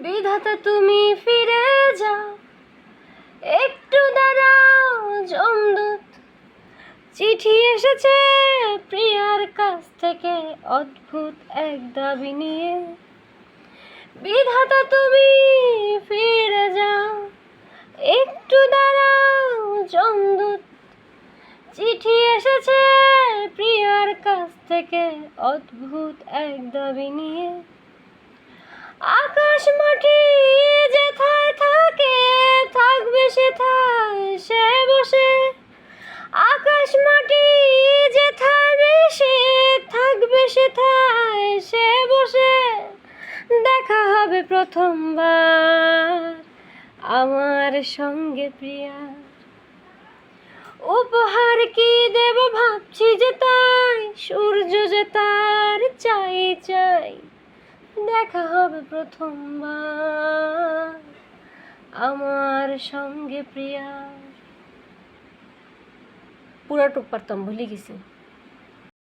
বিধাতা তুমি ফিরে যাও। একটু দাঁড়াও, জমদূত। চিঠি এসেছে প্রিয়ার কাছ থেকে, অদ্ভুত এক দাবি নিয়ে। বিধাতা তুমি ফিরে যাও। একটু দাঁড়াও, জমদূত। চিঠি এসেছে প্রিয়ার কাছ থেকে, অদ্ভুত এক দাবি নিয়ে। আকাশ মাটি যেথায় থাকে, থাকবে সেথায় সে বসে। আকাশ মাটি যেথায় মিশে থাকবে সেথায় সে বসে। দেখা হবে প্রথমবার আমার সঙ্গে প্রিয়া। উপহার কি দেব ভাবছি যে তাই, সূর্য যে তার চাই চাই। দেখা হবে প্রথমবার। আমার সঙ্গে প্রিয়া। পুরাটুক পারতাম ভুলে গেছি।